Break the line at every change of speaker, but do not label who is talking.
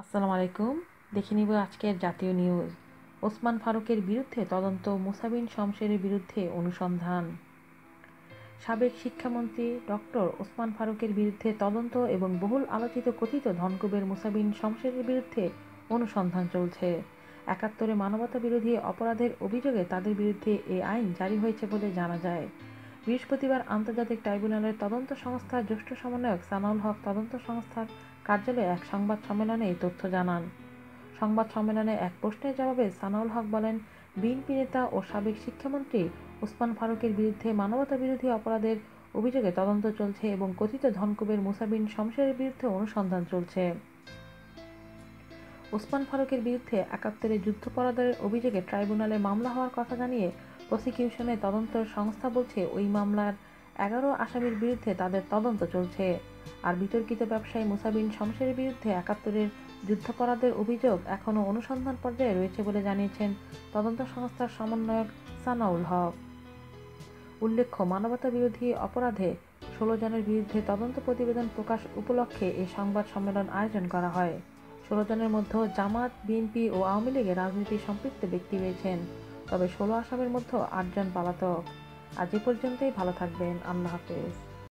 আসসালামু আলাইকুম। দেখে নিব আজকের জাতীয় নিউজ ওসমান ফারুকের বিরুদ্ধে তদন্ত, মুসাবিন শমশেরের বিরুদ্ধে অনুসন্ধান। সাবেক শিক্ষামন্ত্রী ডক্টর ওসমান ফারুকের বিরুদ্ধে তদন্ত এবং বহুল আলোচিত কথিত ধনকুবের মুসাবিন শমশেরের বিরুদ্ধে অনুসন্ধান চলছে। একাত্তরে মানবতা বিরোধী অপরাধের অভিযোগে তাদের বিরুদ্ধে এ আইন জারি হয়েছে বলে জানা যায়। বৃহস্পতিবার আন্তর্জাতিক ট্রাইব্যুনালের তদন্ত সংস্থার জ্যেষ্ঠ সমন্বয়ক সানাউল হক তদন্ত সংস্থার কার্যালয়ে এক সংবাদ সম্মেলনে এই তথ্য জানান। সংবাদ সম্মেলনে এক প্রশ্নের জবাবে সানাউল হক বলেন, বিএনপি নেতা ও সাবেক শিক্ষামন্ত্রী ওসমান ফারুকের বিরুদ্ধে মানবতা বিরোধী অপরাধের অভিযোগে তদন্ত চলছে এবং কথিত ধনকুবের মুসাবিন শমশেরের বিরুদ্ধে অনুসন্ধান চলছে। ওসমান ফারুকের বিরুদ্ধে একাত্তরে যুদ্ধপরাধের অভিযোগে ট্রাইব্যুনালে মামলা হওয়ার কথা জানিয়ে প্রসিকিউশনের তদন্ত সংস্থা বলছে, ওই মামলার এগারো আসামির বিরুদ্ধে তাদের তদন্ত চলছে। আর বিতর্কিত ব্যবসায়ী মুসাবিন শমশেরের বিরুদ্ধে একাত্তরের যুদ্ধাপরাধের অভিযোগ এখনও অনুসন্ধান পর্যায়ে রয়েছে বলে জানিয়েছেন তদন্ত সংস্থার সমন্বয়ক সানাউল হক। উল্লেখ্য মানবতা বিরোধী অপরাধে ষোলো জনের বিরুদ্ধে তদন্ত প্রতিবেদন প্রকাশ উপলক্ষে এই সংবাদ সম্মেলন আয়োজন করা হয়। ষোলো জনের মধ্যে জামাত, বিএনপি ও আওয়ামী লীগের রাজনীতি সম্পৃক্ত ব্যক্তি রয়েছেন। তবে ষোলো আসামের মধ্যে আটজন পালাতক। আজ পর্যন্তই ভালো থাকবেন আল্লাহ হাফেজ।